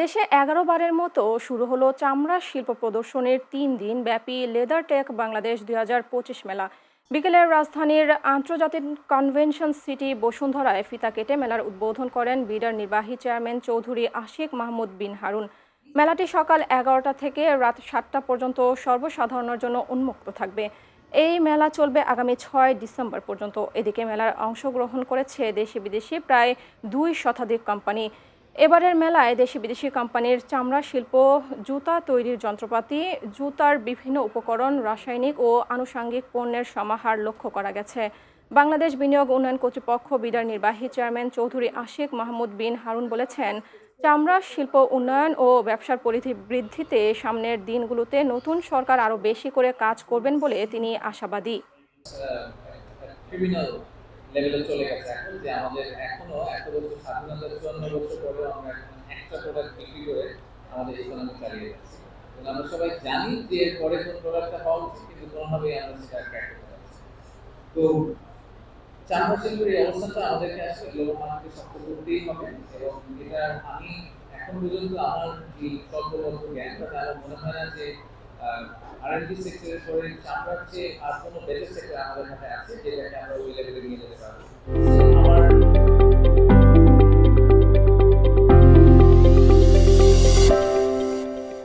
দেশে এগারো বারের মতো শুরু হলো চামড়া শিল্প প্রদর্শনীর তিন দিন ব্যাপী লেদার টেক বাংলাদেশ দুই হাজার পঁচিশ মেলা। বিকেলে রাজধানীর আন্তর্জাতিক কনভেনশন সিটি বসুন্ধরায় ফিতা কেটে মেলার উদ্বোধন করেন বিডার নির্বাহী চেয়ারম্যান চৌধুরী আশিক মাহমুদ বিন হারুন। মেলাটি সকাল এগারোটা থেকে রাত সাতটা পর্যন্ত সর্বসাধারণের জন্য উন্মুক্ত থাকবে। এই মেলা চলবে আগামী ছয় ডিসেম্বর পর্যন্ত। এদিকে মেলার অংশগ্রহণ করেছে দেশি বিদেশি প্রায় দুই শতাধিক কোম্পানি। এবারের মেলায় দেশি বিদেশি কোম্পানির চামড়া শিল্প, জুতা তৈরির যন্ত্রপাতি, জুতার বিভিন্ন উপকরণ, রাসায়নিক ও আনুষাঙ্গিক পণ্যের সমাহার লক্ষ্য করা গেছে। বাংলাদেশ বিনিয়োগ উন্নয়ন কর্তৃপক্ষ, বিডার নির্বাহী চেয়ারম্যান চৌধুরী আশিক মাহমুদ বিন হারুন বলেছেন, চামড়া শিল্প উন্নয়ন ও ব্যবসার পরিধি বৃদ্ধিতে সামনের দিনগুলোতে নতুন সরকার আরও বেশি করে কাজ করবেন বলে তিনি আশাবাদী। লেভেলে চলে গেছে এখন যে আমাদের এখনও এত বছর স্বাধীনতার চুয়ান্ন বছর পরে আমরা এখন একটা প্রোডাক্ট বিক্রি করে আমাদের ইকোনমি চালিয়ে যাচ্ছি আমরা সবাই জানি যে পরে কোন প্রোডাক্টটা হওয়া উচিত, কিন্তু কোনোভাবেই আমরা সেটা ক্র্যাক করতে পারছি না। তো চামড়া এই অবস্থাটা আমাদেরকে আসলে গ্লোবাল মার্কেটে শক্ত করতেই হবে এবং এটা আমি এখন পর্যন্ত আমার যে স্বল্পবদ্ধ জ্ঞান তাতে আমার মনে হয় না যে আরএনজি সেক্টরের পরে চামড়ার চেয়ে আর কোনো বেটার সেক্টর আমাদের হাতে আছে যেটাকে আমরা ওই লেভেলে নিয়ে যেতে পারব?